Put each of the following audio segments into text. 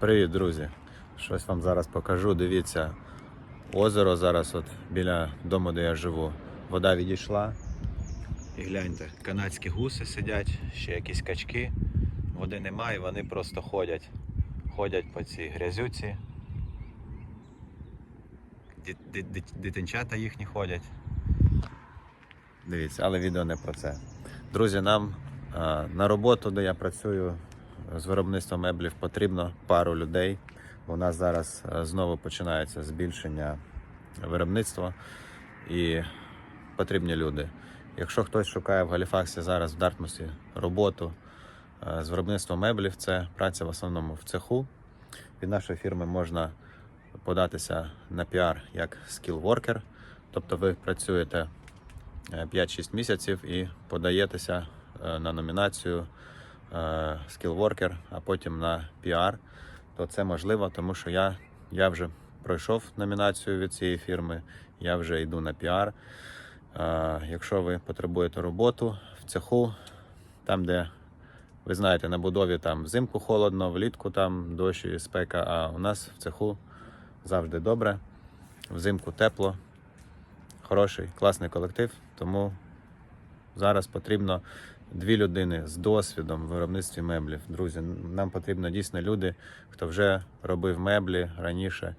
Привіт, друзі! Щось вам зараз покажу. Дивіться, озеро зараз от біля дому, де я живу. Вода відійшла. І гляньте, канадські гуси сидять, ще якісь качки. Води немає, вони просто ходять. Ходять по цій грязюці. Дитинчата їхні ходять. Дивіться, але відео не про це. Друзі, нам на роботу, де я працюю з виробництвом меблів, потрібно пару людей. У нас зараз знову починається збільшення виробництва і потрібні люди. Якщо хтось шукає в Галіфаксі зараз в Дартмусі роботу з виробництва меблів, це праця в основному в цеху. Від нашої фірми можна податися на піар як скіл-воркер, тобто ви працюєте е, 5-6 місяців і подаєтеся е, на номінацію Worker, а потім на PR, то це можливо, тому що я, я вже пройшов номінацію від цієї фірми, я вже йду на PR. Е, Якщо ви потребуєте роботу в цеху, там, де ви знаєте, на будові там взимку холодно, влітку там дощ і спека, а у нас в цеху завжди добре, взимку тепло, хороший, класний колектив, тому зараз потрібно дві людини з досвідом в виробництві меблів. Друзі, нам потрібно дійсно люди, хто вже робив меблі раніше,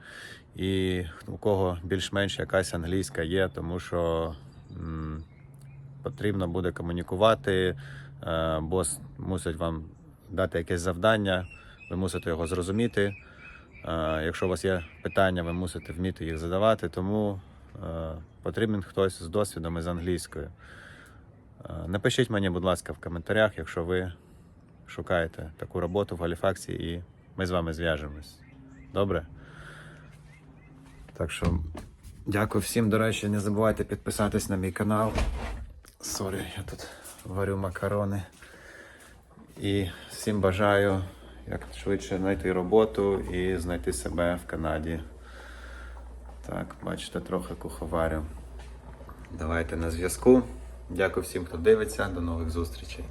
і у кого більш-менш якась англійська є, тому що м, потрібно буде комунікувати. е, Бос мусить вам дати якесь завдання, ви мусите його зрозуміти. Е, Якщо у вас є питання, ви мусите вміти їх задавати, тому е, потрібен хтось з досвідом і з англійською. Напишіть мені, будь ласка, в коментарях, якщо ви шукаєте таку роботу в Галіфаксі, і ми з вами зв'яжемось. Добре? Так що дякую всім. До речі, не забувайте підписатись на мій канал. Сорі, я тут варю макарони. І всім бажаю як швидше знайти роботу і знайти себе в Канаді. Так, бачите, трохи куховарю. Давайте на зв'язку. Дякую всім, хто дивиться. До нових зустрічей.